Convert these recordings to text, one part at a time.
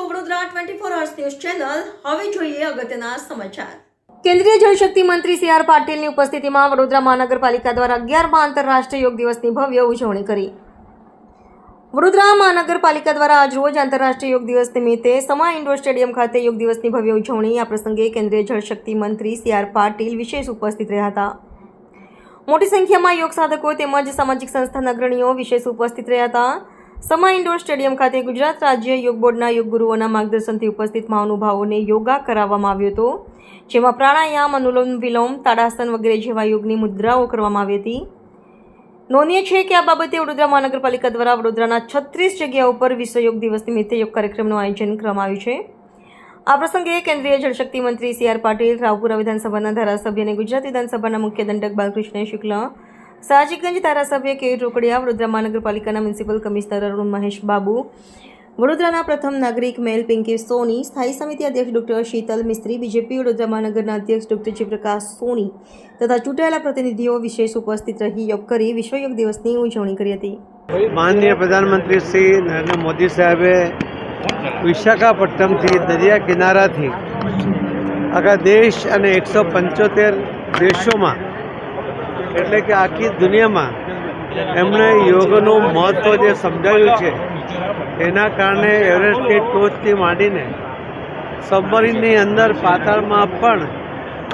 છો Vadodara twenty four hours news channel હવે જોઈએ અગત્યના સમાચાર. કેન્દ્રીય જળશક્તિ મંત્રી સી આર પાટીલની ઉપસ્થિતિમાં વડોદરા મહાનગરપાલિકા દ્વારા અગિયારમાં આંતરરાષ્ટ્રીય યોગ દિવસની ભવ્ય ઉજવણી કરી. વડોદરા મહાનગરપાલિકા દ્વારા આજરોજ આંતરરાષ્ટ્રીય યોગ દિવસ નિમિત્તે સમા ઇન્ડોર સ્ટેડિયમ ખાતે યોગ દિવસની ભવ્ય ઉજવણી. આ પ્રસંગે કેન્દ્રીય જળશક્તિ મંત્રી સી આર પાટીલ વિશેષ ઉપસ્થિત રહ્યા હતા. મોટી સંખ્યામાં યોગ સાધકો તેમજ સામાજિક સંસ્થાના અગ્રણીઓ વિશેષ ઉપસ્થિત રહ્યા હતા. સમા ઇન્ડોર સ્ટેડિયમ ખાતે ગુજરાત રાજ્ય યોગ બોર્ડના યોગ ગુરુઓના માર્ગદર્શનથી ઉપસ્થિત મહાનુભાવોને યોગા કરાવવામાં આવ્યો હતો, જેમાં પ્રાણાયામ, અનુલોમ વિલોમ, તાડાસન વગેરે જેવા યોગની મુદ્રાઓ કરવામાં આવી હતી. નોંધનીય છે કે આ બાબતે વડોદરા મહાનગરપાલિકા દ્વારા વડોદરાના છત્રીસ જગ્યાઓ પર વિશ્વ યોગ દિવસ નિમિત્તે યોગ કાર્યક્રમનું આયોજન કરવામાં આવ્યું છે. આ પ્રસંગે કેન્દ્રીય જળશક્તિ મંત્રી સી આર પાટીલ, રાવપુરા વિધાનસભાના ધારાસભ્ય અને ગુજરાત વિધાનસભાના મુખ્ય દંડક બાલકૃષ્ણ શુક્લ સાજીગંજ ધારાસભ્ય કે રોકડિયા વડોદરા મહાનગરપાલિકાના મ્યુનિસિપલ કમિશનર અરુણ મહેશ બાબુ, વડોદરાના પ્રથમ નાગરિક મેલ પિંકી સોની, સ્થાયી સમિતિ અધ્યક્ષ ડોક્ટર શીતલ મિસ્ત્રી, બીજેપી વડોદરા મહાનગરના અધ્યક્ષ ડોક્ટર જયપ્રકાશ સોની તથા ચૂંટાયેલા પ્રતિનિધિઓ વિશેષ ઉપસ્થિત રહી યોગ કરી વિશ્વ યોગ દિવસની ઉજવણી કરી હતી. માનનીય પ્રધાનમંત્રી શ્રી નરેન્દ્ર મોદી સાહેબે વિશાખાપટ્ટનમથી દરિયા કિનારાથી આખા દેશ અને એકસો પંચોતેર દેશોમાં એટલે કે આખી દુનિયામાં એમણે યોગનું મહત્ત્વ જે સમજાવ્યું છે, એના કારણે એવરેસ્ટની ટોચથી માંડીને સબમરીનની અંદર પાતાળમાં પણ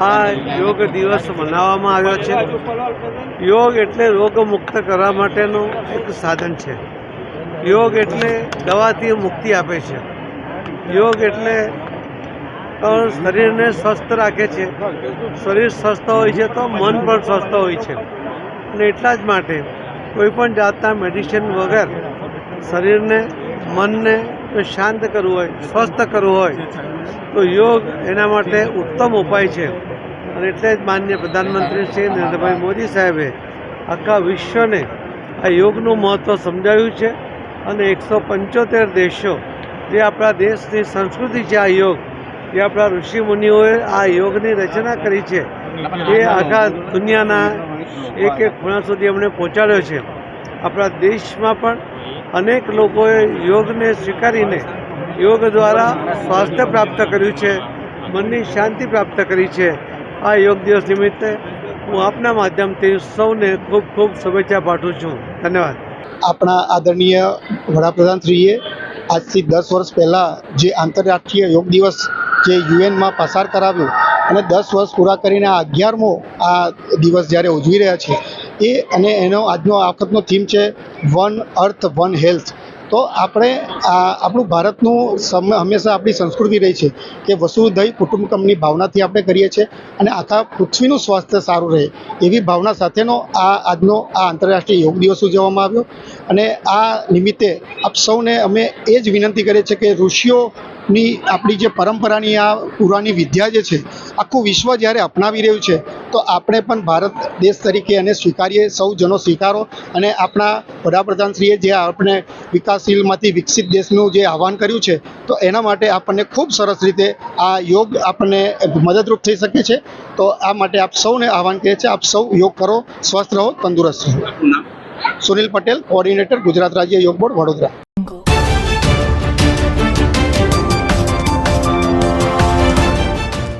આ યોગ દિવસ મનાવવામાં આવ્યો છે. યોગ એટલે રોગમુક્ત કરવા માટેનું એક સાધન છે. યોગ એટલે દવાથી મુક્તિ આપે છે. યોગ એટલે અ, શરીરને સ્વસ્થ રાખે છે. શરીર સ્વસ્થ હોય છે તો મન પણ સ્વસ્થ હોય છે. અને એટલા જ માટે કોઈપણ જાતના મેડિસિન વગર શરીરને મનને શાંત કરવું હોય સ્વસ્થ કરવું હોય તો યોગ એના માટે ઉત્તમ ઉપાય છે. અને એટલે જ માનનીય પ્રધાનમંત્રી શ્રી નરેન્દ્રભાઈ મોદી સાહેબે આખા વિશ્વને આ યોગનું મહત્ત્વ સમજાવ્યું છે. અને એકસો પંચોતેર દેશો જે આપણા દેશની સંસ્કૃતિ છે આ યોગ જે આપણા ઋષિ મુનિઓએ આ યોગની રચના કરી છે. એ આખા દુનિયાના એક એક ખૂણા સુધી અમને પહોંચાડ્યો છે. આપણા દેશમાં પણ અનેક લોકોએ યોગને સ્વીકારીને યોગ દ્વારા સ્વાસ્થ્ય પ્રાપ્ત કર્યું છે, મનની શાંતિ પ્રાપ્ત કરી છે. આ યોગ દિવસ નિમિત્તે હું આપના માધ્યમથી સૌને ખૂબ ખૂબ શુભેચ્છા પાઠવું છું. ધન્યવાદ. આપણા આદરણીય વડાપ્રધાનશ્રીએ આજથી દસ વર્ષ પહેલાં જે આંતરરાષ્ટ્રીય યોગ દિવસ જે યુએનમાં પસાર કરાવ્યો અને દસ વર્ષ પૂરા કરીને અગિયારમો આ દિવસ જ્યારે ઉજવી રહ્યા છે, એ અને એનો આજનો આ વખતનો થીમ છે વન અર્થ, વન હેલ્થ. તો આપણે આપણું ભારતનું હંમેશા આપણી સંસ્કૃતિ રહી છે કે વસુધૈ કુટુંબકમની ભાવનાથી આપણે કરીએ છીએ અને આખા પૃથ્વીનું સ્વાસ્થ્ય સારું રહે એવી ભાવના સાથેનો આ આજનો આ આંતરરાષ્ટ્રીય યોગ દિવસ ઉજવવામાં આવ્યો. અને આ નિમિત્તે આપ સૌને અમે એ જ વિનંતી કરીએ છીએ કે ઋષિઓની આપણી જે પરંપરાની આ પુરાની વિદ્યા જે છે આખું વિશ્વ જ્યારે અપનાવી રહ્યું છે તો આપણે પણ ભારત દેશ તરીકે એને સ્વીકારીએ સૌ જનો સ્વીકારો અને આપણા વડાપ્રધાનશ્રીએ જે આપણે વિકાસશીલમાંથી વિકસિત દેશનું જે આહવાન કર્યું છે તો એના માટે આપણને ખૂબ સરસ રીતે આ યોગ આપણને મદદરૂપ થઈ શકે છે. તો આ માટે આપ સૌને આહવાન કરીએ છીએ આપ સૌ યોગ કરો સ્વસ્થ રહો તંદુરસ્ત રહો. સુનિલ પટેલ કોઓર્ડિનેટર ગુજરાત રાજ્ય યોગ બોર્ડ વડોદરા.